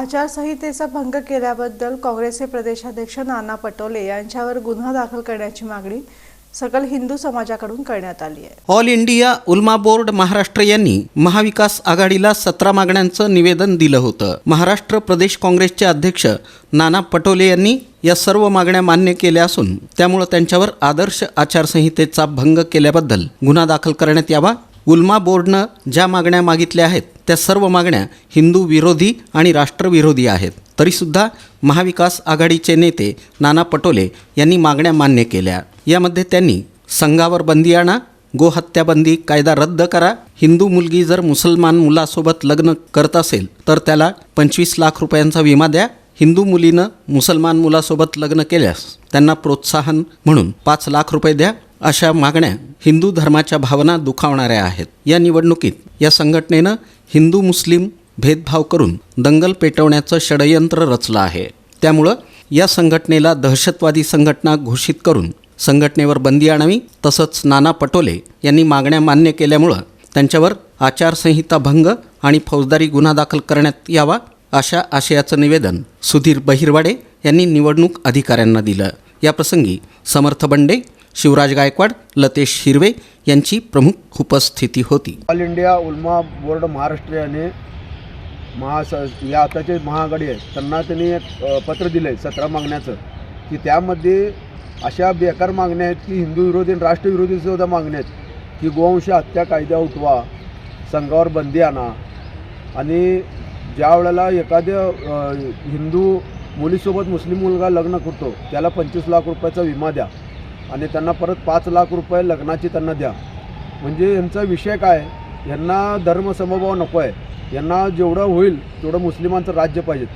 आचारसंहितेचा भंग केल्याबद्दल काँग्रेसचे प्रदेशाध्यक्ष नाना पटोले यांच्यावर गुन्हा दाखल करण्याची मागणी सकल हिंदू समाजाकडून करण्यात आली आहे. All India Ulama board Maharashtra यांनी महाविकास आघाडीला सतरा मागण्यांचं निवेदन दिलं होतं. महाराष्ट्र प्रदेश काँग्रेसचे अध्यक्ष नाना पटोले यांनी या सर्व मागण्या मान्य केल्या असून त्यामुळे त्यांच्यावर आदर्श आचारसंहितेचा भंग केल्याबद्दल गुन्हा दाखल करण्यात यावा उल्मा बोर्डनं ज्या मागण्या मागितल्या आहेत त्या सर्व मागण्या हिंदू विरोधी आणि राष्ट्रविरोधी आहेत. तरीसुद्धा महाविकास आघाडीचे नेते नाना पटोले यांनी मागण्या मान्य केल्या. यामध्ये त्यांनी संघावर बंदी आणा गोहत्याबंदी कायदा रद्द करा. हिंदू मुलगी जर मुसलमान मुलासोबत लग्न करत असेल तर त्याला पंचवीस लाख रुपयांचा विमा द्या. हिंदू मुलीनं मुसलमान मुलासोबत लग्न केल्यास त्यांना प्रोत्साहन म्हणून पाच लाख रुपये द्या. अशा मागण्या हिंदू धर्माच्या भावना दुखावणाऱ्या आहेत. या निवडणुकीत या संघटनेनं हिंदू मुस्लिम भेदभाव करून दंगल पेटवण्याचं षडयंत्र रचलं आहे. त्यामुळं या संघटनेला दहशतवादी संघटना घोषित करून संघटनेवर बंदी आणावी तसंच नाना पटोले यांनी मागण्या मान्य केल्यामुळं त्यांच्यावर आचारसंहिता भंग आणि फौजदारी गुन्हा दाखल करण्यात यावा अशा आशयाचं निवेदन सुधीर बहिरवाडे यांनी निवडणूक अधिकाऱ्यांना दिलं. याप्रसंगी समर्थ बंडे शिवराज गायकवाड लतेश हिरवे यांची प्रमुख उपस्थिती होती. All India Ulama board Maharashtra याने महास या आताचे महाआघाडी आहे त्यांना त्यांनी एक पत्र दिलं आहे सतरा मागण्याचं की त्यामध्ये अशा बेकार मागण्या आहेत की हिंदू विरोधी आणि राष्ट्रविरोधी सुद्धा मागण्या आहेत की गोवंश हत्या कायदा उठवा संघावर बंदी आणा आणि ज्या वेळेला एखाद्या हिंदू मुलीसोबत मुस्लिम मुलगा लग्न करतो त्याला पंचवीस लाख रुपयाचा विमा द्या आणि त्यांना परत पाच लाख रुपये लग्नाची त्यांना द्या. म्हणजे यांचा विषय काय? यांना धर्मसमभाव नको आहे यांना जेवढं होईल तेवढं मुस्लिमांचं राज्य पाहिजे.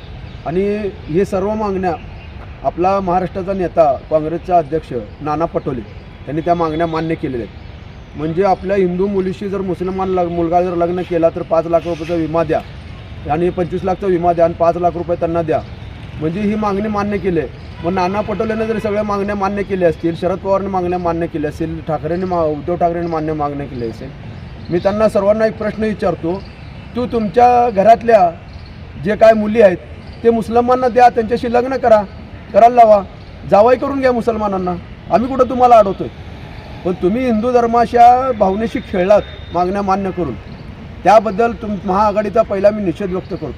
आणि हे सर्व मागण्या आपला महाराष्ट्राचा नेता काँग्रेसचा अध्यक्ष नाना पटोले यांनी त्या मागण्या मान्य केलेल्या आहेत. म्हणजे आपल्या हिंदू मुलीशी जर मुसलमान लग मुलगा जर लग्न केला तर पाच लाख रुपयाचा विमा द्या. आणि पंचवीस लाखचा विमा द्या आणि पाच लाख रुपये त्यांना द्या. म्हणजे ही मागणी मान्य केली आहे. मग नाना पटोलेने जरी सगळ्या मागण्या मान्य केल्या असतील शरद पवारने मागण्या मान्य केल्या असतील ठाकरेंनी मा उद्धव ठाकरेंनी मान्य मागण्या केल्या असेल मी त्यांना सर्वांना एक प्रश्न विचारतो तू तुमच्या घरातल्या जे काय मुली आहेत ते मुसलमानांना द्या त्यांच्याशी लग्न करा करायला लावा जावाई करून घ्या मुसलमानांना. आम्ही कुठं तुम्हाला अडवतोय? पण तुम्ही हिंदू धर्माच्या भावनेशी खेळलात मागण्या मान्य करून. त्याबद्दल तुम महाआघाडीचा पहिला मी निषेध व्यक्त करतो.